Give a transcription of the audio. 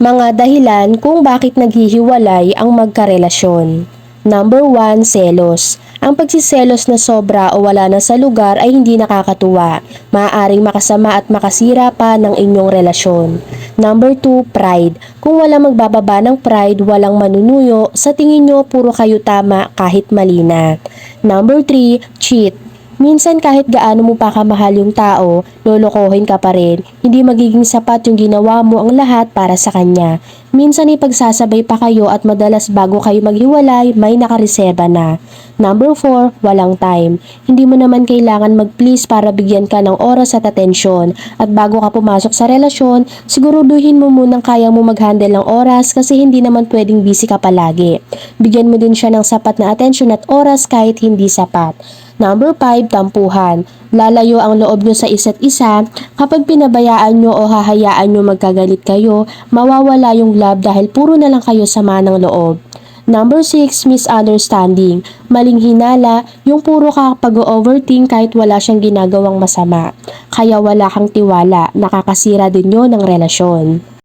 Mga dahilan kung bakit naghihiwalay ang magkarelasyon. Number 1, selos. Ang pagsiselos na sobra o wala na sa lugar ay hindi nakakatuwa. Maaaring makasama at makasira pa ng inyong relasyon. Number 2, pride. Kung wala magbababa ng pride, walang manunuyo, sa tingin nyo puro kayo tama kahit mali na. Number 3, cheat. Minsan kahit gaano mo pa kamahal yung tao, lolokohin ka pa rin. Hindi magiging sapat yung ginawa mo ang lahat para sa kanya. Minsan ay pagsasabay pa kayo at madalas bago kayo maghiwalay, may nakareserba na. Number 4, walang time. Hindi mo naman kailangan mag-please para bigyan ka ng oras at atensyon. At bago ka pumasok sa relasyon, siguruduhin mo munang kaya mo mag-handle ng oras kasi hindi naman pwedeng busy ka palagi. Bigyan mo din siya ng sapat na atensyon at oras kahit hindi sapat. Number 5, tampuhan. Lalayo ang loob nyo sa isa't isa. Kapag pinabayaan nyo o hahayaan nyo magkagalit kayo, mawawala yung love dahil puro na lang kayo sama ng loob. Number 6, misunderstanding. Maling hinala, yung puro ka pag-overthink kahit wala siyang ginagawang masama. Kaya wala kang tiwala, nakakasira din yon ng relasyon.